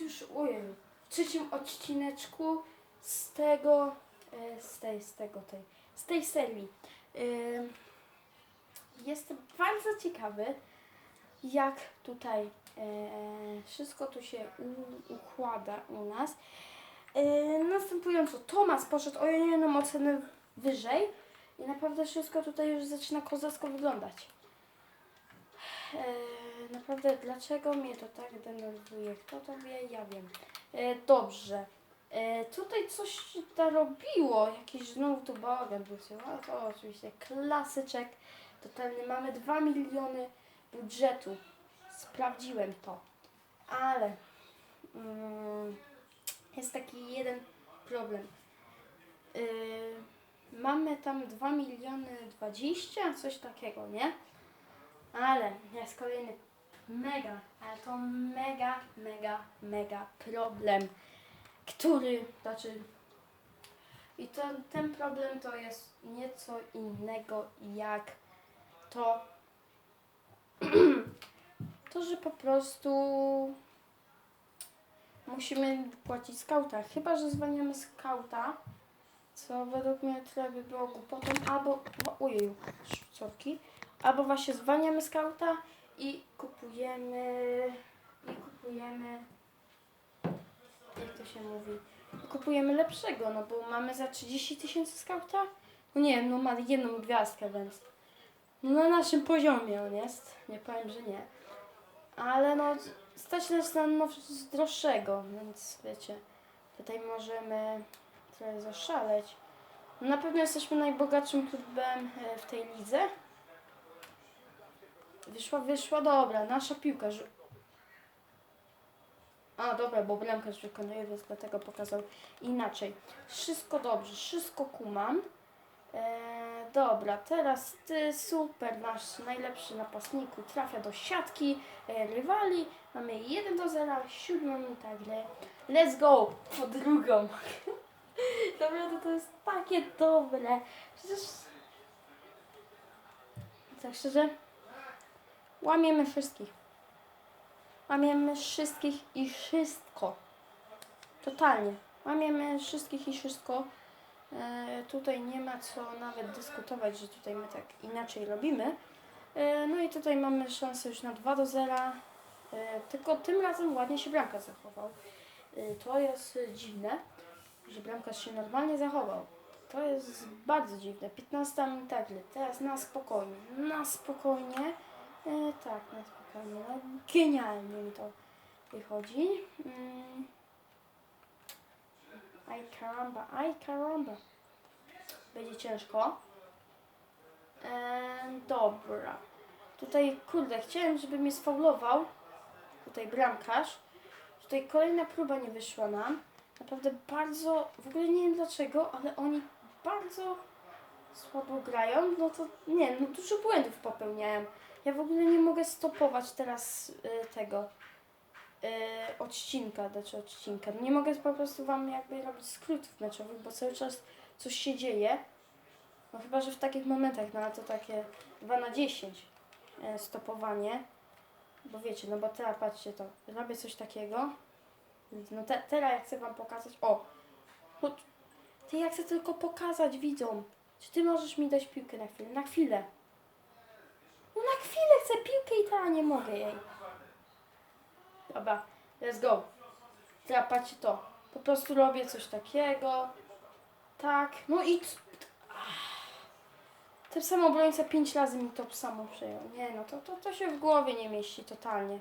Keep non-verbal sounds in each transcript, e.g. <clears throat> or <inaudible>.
już ojej, w trzecim odcineczku z tego, e, z tej, z tego, tej, z tej serii. Jestem bardzo ciekawy, jak tutaj e, wszystko tu się układa u nas. E, następująco Tomas poszedł o jedną ocenę wyżej i naprawdę wszystko tutaj już zaczyna kozacko wyglądać. E, naprawdę, dlaczego mnie to tak denerwuje? Kto to wie? Ja wiem. E, dobrze. E, tutaj coś się narobiło. Jakiś znowu tu bałagan był. Ale to oczywiście klasyczek. Totalny. Mamy 2 miliony budżetu. Sprawdziłem to. Ale mm, jest taki jeden problem. Yy, mamy tam 2 miliony 20, coś takiego, nie? Ale jest kolejny mega, ale to mega, mega, mega problem, który, znaczy i to, ten problem to jest nieco innego jak to, <clears throat> to, że po prostu musimy płacić skauta. Chyba, że zwalniamy skauta, co według mnie trochę by było głupotą, albo, ojeju, sorki, albo właśnie zwalniamy skauta i kupujemy, i kupujemy, jak to się mówi, i kupujemy lepszego, no bo mamy za 30 tysięcy skauta, no nie no ma jedną gwiazdkę, więc no na naszym poziomie on jest, nie powiem, że nie, ale no stać nas na no, droższego, więc wiecie, tutaj możemy trochę zaszaleć. Na pewno jesteśmy najbogatszym klubem e, w tej lidze. Wyszła, wyszła, dobra, nasza piłka. Że... A, dobra, bo bramkarz wykonuje, więc dlatego pokazał inaczej. Wszystko dobrze, wszystko kumam. E, dobra, teraz ty, super, nasz najlepszy napastniku trafia do siatki e, rywali. Mamy 1 do 0, siódma minuta gry. Let's go! Po drugą. <laughs> Naprawdę to jest takie dobre. Przecież... Tak szczerze, łamiemy wszystkich. Łamiemy wszystkich i wszystko. Totalnie. Łamiemy wszystkich i wszystko. E, tutaj nie ma co nawet dyskutować, że tutaj my tak inaczej robimy. E, no i tutaj mamy szansę już na 2 do 0. E, tylko tym razem ładnie się bramka zachował. E, to jest dziwne, że bramkarz się normalnie zachował. To jest bardzo dziwne. 15 minuta. Teraz na spokojnie. Na spokojnie. E, tak, na spokojnie. No, genialnie mi to wychodzi. Mm. Aj karamba, aj karamba. Będzie ciężko. E, dobra. Tutaj, kurde, chciałem, żeby mnie sfaulował. Tutaj bramkarz. Tutaj kolejna próba nie wyszła nam. Naprawdę bardzo, w ogóle nie wiem dlaczego, ale oni bardzo słabo grają. No to nie, no dużo błędów popełniają. Ja w ogóle nie mogę stopować teraz y, tego y, odcinka, znaczy odcinka. Nie mogę po prostu wam jakby robić skrótów meczowych, bo cały czas coś się dzieje. No chyba, że w takich momentach, no ale to takie 2 na 10 e, stopowanie. Bo wiecie, no bo teraz patrzcie to, robię coś takiego. No te, teraz ja chcę wam pokazać, o! No, ty ja chcę tylko pokazać widzom. Czy ty możesz mi dać piłkę na chwilę? Na chwilę. No na chwilę chcę piłkę i teraz nie mogę jej. Dobra, let's go. Teraz to. Po prostu robię coś takiego. Tak. No i... Ten sam obrońca pięć razy mi to samo przejął. Nie no, to, to, to się w głowie nie mieści totalnie.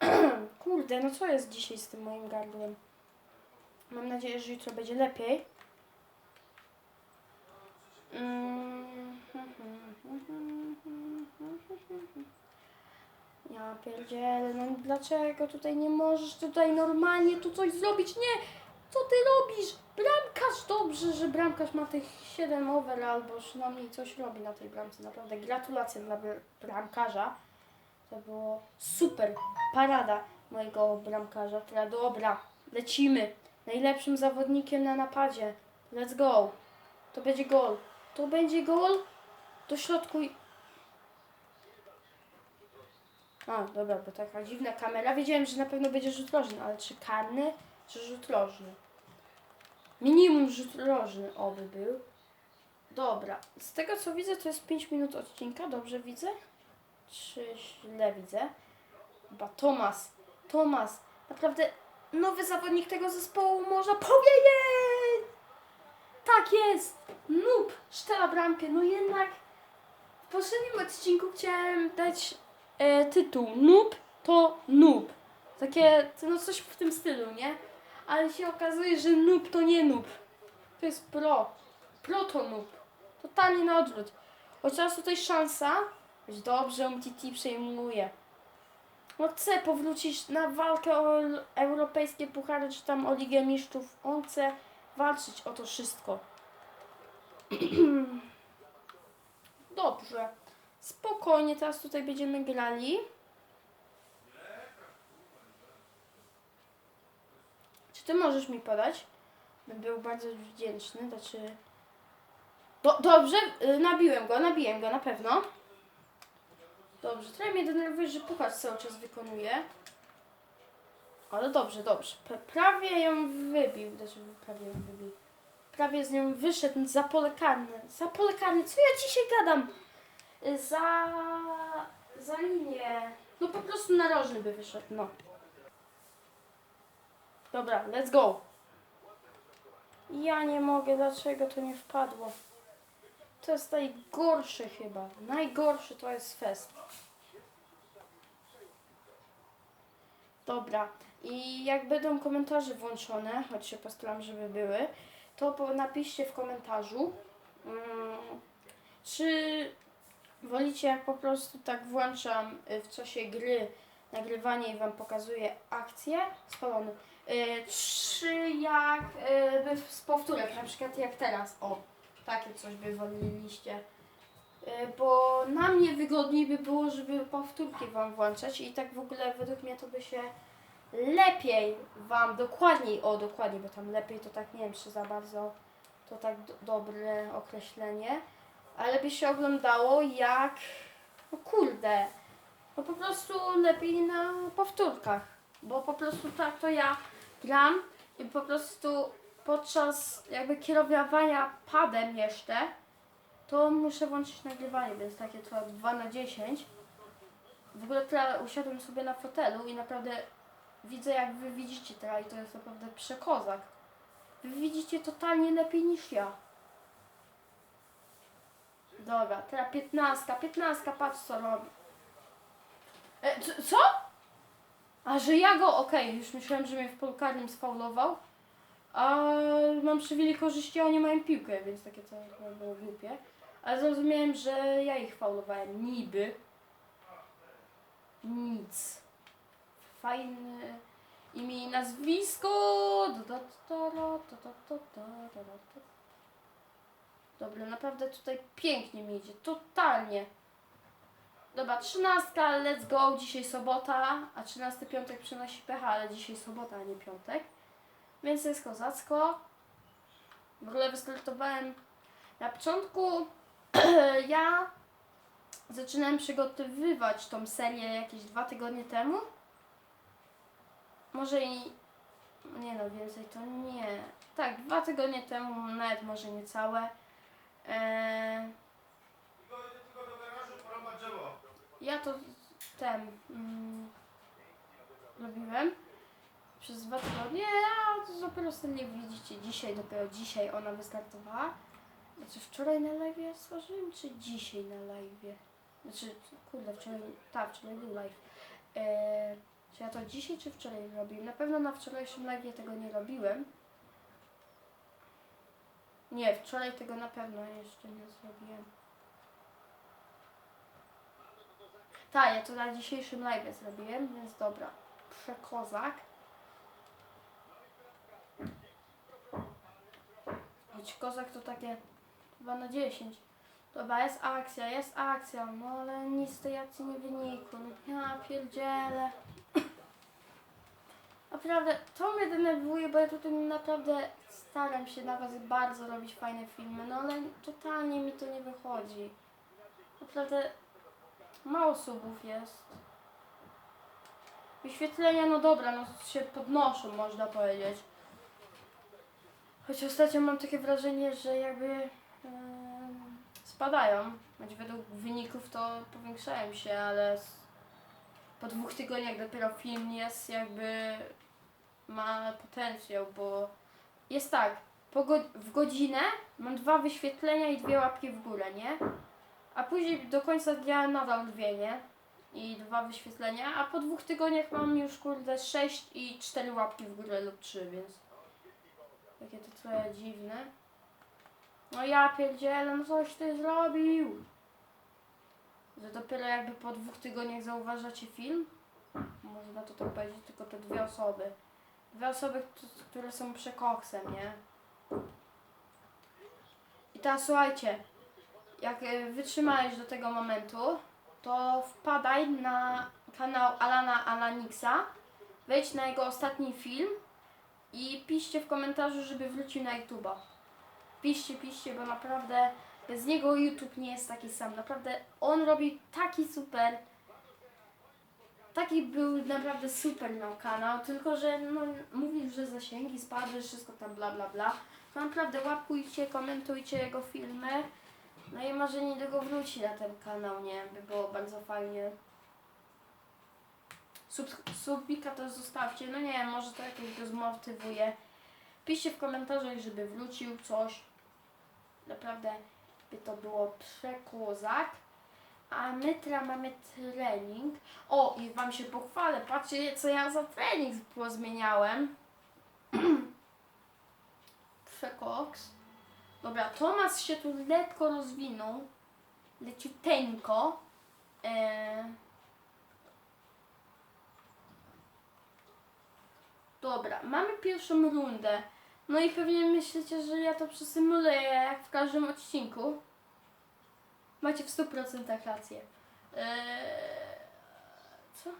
<clears throat> Kurde, no co jest dzisiaj z tym moim gardłem? Mam nadzieję, że jutro będzie lepiej. Mm. Ja pierdzielę, no dlaczego tutaj nie możesz tutaj normalnie tu coś zrobić? Nie! Co ty robisz? Bramkarz! Dobrze, że bramkarz ma tych 7 over albo przynajmniej coś robi na tej bramce. Naprawdę gratulacje dla br- bramkarza. To było super. Parada mojego bramkarza. Teraz dobra, lecimy. Najlepszym zawodnikiem na napadzie. Let's go. To będzie gol. To będzie gol. Do środku. A, dobra, bo taka dziwna kamera. Wiedziałem, że na pewno będzie rzut rożny, ale czy karny, czy rzut rożny? Minimum rzut rożny, oby był. Dobra, z tego co widzę, to jest 5 minut odcinka, dobrze widzę? Czy źle widzę? Chyba Tomas, Tomas, naprawdę nowy zawodnik tego zespołu można powiedzieć! Tak jest! Noob, sztela bramkę, no jednak w poprzednim odcinku chciałem dać e, tytuł Noob to noob. Takie, no coś w tym stylu, nie? Ale się okazuje, że noob to nie noob. To jest pro. Pro to noob. Totalnie na odwrót. Chociaż tutaj szansa, że dobrze MTT przejmuje. No chce powrócić na walkę o europejskie puchary, czy tam o Ligę Mistrzów. On chce walczyć o to wszystko. <clears throat> Dobrze. Spokojnie, teraz tutaj będziemy grali. Czy ty możesz mi podać? Bym był bardzo wdzięczny, znaczy... Do, dobrze, y, nabiłem go, nabiłem go na pewno. Dobrze, trochę mnie denerwuje, że puchacz cały czas wykonuje. Ale dobrze, dobrze. P- prawie ją wybił, znaczy prawie ją wybił. Prawie z nią wyszedł za pole karne. Za pole karne, co ja dzisiaj gadam? Y, Za... za linię. No po prostu narożny by wyszedł, no. Dobra, let's go. Ja nie mogę, dlaczego to nie wpadło? To jest najgorszy chyba. Najgorszy to jest fest. Dobra. I jak będą komentarze włączone, choć się postaram, żeby były, to napiszcie w komentarzu, mm, czy wolicie jak po prostu tak włączam y, w czasie gry nagrywanie i wam pokazuję akcję spalony. Y, czy jak y, z powtórek, na przykład jak teraz, o, takie coś by woleliście. Y, Bo na mnie wygodniej by było, żeby powtórki wam włączać i tak w ogóle według mnie to by się lepiej wam, dokładniej, o dokładniej, bo tam lepiej to tak nie wiem, czy za bardzo to tak do, dobre określenie, ale by się oglądało jak, no kurde, no po prostu lepiej na powtórkach, bo po prostu tak to ja gram i po prostu podczas jakby kierowania padem jeszcze, to muszę włączyć nagrywanie, więc takie to 2 na 10. W ogóle teraz usiadłem sobie na fotelu i naprawdę widzę jak wy widzicie teraz i to jest naprawdę przekozak. Wy widzicie totalnie lepiej niż ja. Dobra, teraz 15, 15, patrz co robi. E, co? A że ja go, okej, już myślałem, że mnie w polu karnym sfaulował. A mam przywili korzyści, a oni mają piłkę, więc takie to chyba było głupie. Ale zrozumiałem, że ja ich faulowałem. Niby. Nic. Fajny imię i nazwisko. Dobra, naprawdę tutaj pięknie mi idzie. Totalnie. Dobra, trzynastka, let's go, dzisiaj sobota, a trzynasty piątek przynosi pecha, ale dzisiaj sobota, a nie piątek. Więc jest kozacko. W ogóle wystartowałem na początku <clears throat> ja zaczynałem przygotowywać tą serię jakieś dwa tygodnie temu. Może i. Nie no, więcej to nie. Tak, dwa tygodnie temu, nawet może. Eee, garażu porąbać drzewo. ja to ten mm, robiłem przez dwa tygodnie, a to dopiero sobie nie widzicie. Dzisiaj, dopiero dzisiaj ona wystartowała. Znaczy wczoraj na live stworzyłem, czy dzisiaj na live? Znaczy, kurde, wczoraj, tak, wczoraj był live. Eee, czy ja to dzisiaj, czy wczoraj robiłem? Na pewno na wczorajszym live tego nie robiłem. Nie, wczoraj tego na pewno jeszcze nie zrobiłem. Tak, ja to na dzisiejszym live zrobiłem, więc dobra. Przekozak. Choć kozak to takie 2 na 10. Dobra, jest akcja, jest akcja, no ale nic z tej akcji nie wynikło. No ja pierdzielę. Naprawdę, to mnie denerwuje, bo ja tutaj naprawdę staram się na was bardzo robić fajne filmy, no ale totalnie mi to nie wychodzi. Naprawdę mało subów jest. Wyświetlenia, no dobra, no się podnoszą, można powiedzieć. Choć ostatnio mam takie wrażenie, że jakby spadają. Choć według wyników to powiększają się, ale po dwóch tygodniach dopiero film jest jakby ma potencjał, bo jest tak, go- w godzinę mam dwa wyświetlenia i dwie łapki w górę, nie? A później do końca dnia nadal dwie, nie? I dwa wyświetlenia, a po dwóch tygodniach mam już kurde sześć i cztery łapki w górę lub trzy, więc takie to trochę dziwne. No ja pierdzielę, no coś ty zrobił. Że dopiero jakby po dwóch tygodniach zauważacie film? Można to tak powiedzieć, tylko te dwie osoby. Dwie osoby, które są przekoksem, nie? I teraz słuchajcie, jak e, wytrzymałeś do tego momentu, to wpadaj na kanał Alana Alanixa, wejdź na jego ostatni film i piszcie w komentarzu, żeby wrócił na YouTube'a. Piszcie, piszcie, bo naprawdę bez niego YouTube nie jest taki sam. Naprawdę on robi taki super. Taki był naprawdę super miał kanał, tylko że no, mówił, że zasięgi spadły, wszystko tam bla bla bla. To naprawdę łapkujcie, komentujcie jego filmy. No i może niedługo wróci na ten kanał, nie? By było bardzo fajnie. Sub, subika to zostawcie, no nie wiem, może to jakoś go zmotywuje. Piszcie w komentarzach, żeby wrócił coś. Naprawdę by to było przekozak. A my teraz mamy trening. O, i wam się pochwalę, patrzcie co ja za trening pozmieniałem. <clears throat> Przekoks. Dobra, Tomas się tu lekko rozwinął. Leciuteńko. Eee. Dobra, mamy pierwszą rundę. No i pewnie myślicie, że ja to przesymuluję jak w każdym odcinku. Macie w 100% rację. Eee, co?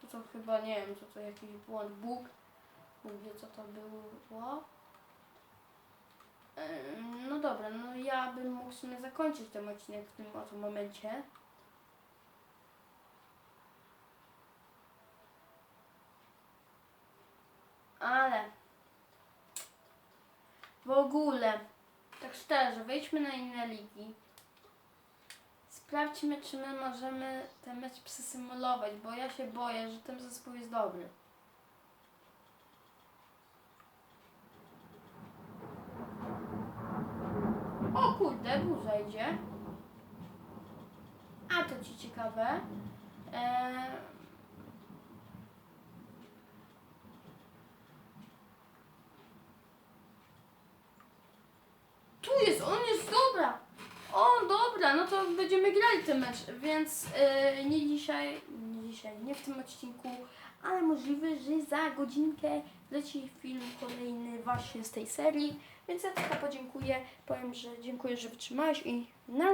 To, to chyba nie wiem, co to jakiś błąd. Bóg. Wie co to było. Eee, No dobra, no ja bym mógł w sumie zakończyć ten odcinek w tym oto momencie. Ale w ogóle, tak szczerze, wejdźmy na inne ligi. Sprawdźmy, czy my możemy ten mecz przesymulować, bo ja się boję, że ten zespół jest dobry. O kurde, burza idzie. A to ci ciekawe. Eee, Tu jest, on jest dobra. O, dobra, no to będziemy grali ten mecz, więc yy, nie dzisiaj, nie dzisiaj, nie w tym odcinku, ale możliwe, że za godzinkę leci film kolejny właśnie z tej serii, więc ja tylko podziękuję, powiem, że dziękuję, że wytrzymałeś i na